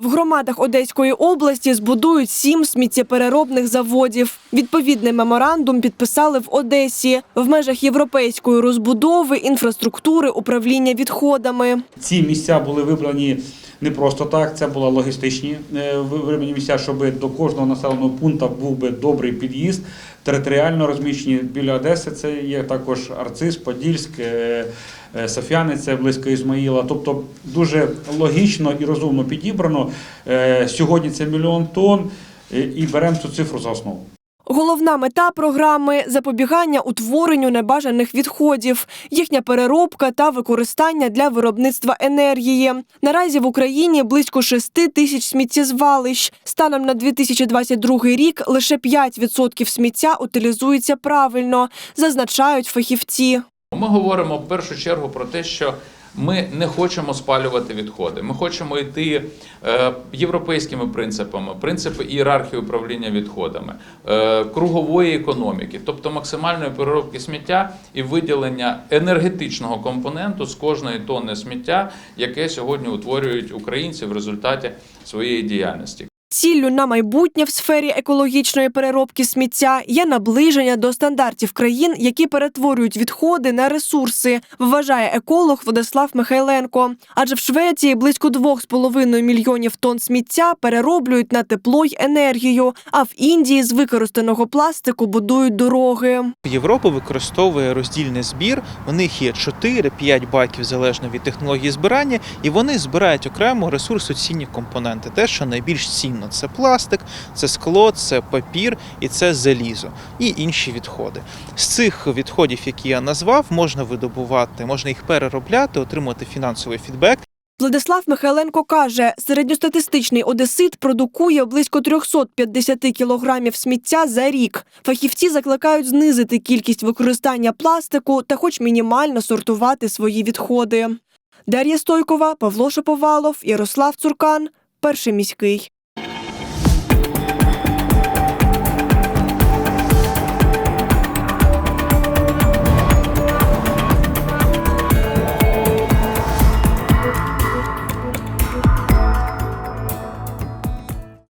В громадах Одеської області збудують сім сміттєпереробних заводів. Відповідний меморандум підписали в Одесі в межах європейської розбудови інфраструктури управління відходами. Ці місця були вибрані не просто так, це були логістичні е, вибрані місця, щоб до кожного населеного пункту був би добрий під'їзд, територіально розміщені біля Одеси. Це є також Арцис, Подільськ, е, е, це близько Ізмаїла. Тобто дуже логічно і розумно підібрано. Е, Сьогодні це мільйон тонн е, і беремо цю цифру за основу. Головна мета програми запобігання утворенню небажаних відходів, їхня переробка та використання для виробництва енергії. Наразі в Україні близько 6 тисяч сміттєзвалищ. Станом на 2022 рік лише 5% сміття утилізується правильно, зазначають фахівці. Ми говоримо в першу чергу про те, що ми не хочемо спалювати відходи. Ми хочемо йти е, європейськими принципами, принципи ієрархії управління відходами, е, кругової економіки, тобто максимальної переробки сміття і виділення енергетичного компоненту з кожної тонни сміття, яке сьогодні утворюють українці в результаті своєї діяльності. Ціллю на майбутнє в сфері екологічної переробки сміття є наближення до стандартів країн, які перетворюють відходи на ресурси, вважає еколог Владислав Михайленко. Адже в Швеції близько 2,5 мільйонів тонн сміття перероблюють на тепло й енергію. А в Індії з використаного пластику будують дороги. Європа використовує роздільний збір. У них є 4-5 баків залежно від технології збирання, і вони збирають окремо ресурсоцінні компоненти. Те, що найбільш цінно, це пластик, це скло, це папір і це залізо і інші відходи. З цих відходів, які я назвав, можна видобувати, можна їх переробляти, отримувати фінансовий фідбек. Владислав Михайленко каже, середньостатистичний одесит продукує близько 350 кілограмів сміття за рік. Фахівці закликають знизити кількість використання пластику та хоч мінімально сортувати свої відходи. Дар'я Стойкова, Павло Шаповалов, Ярослав Цуркан, Перший міський.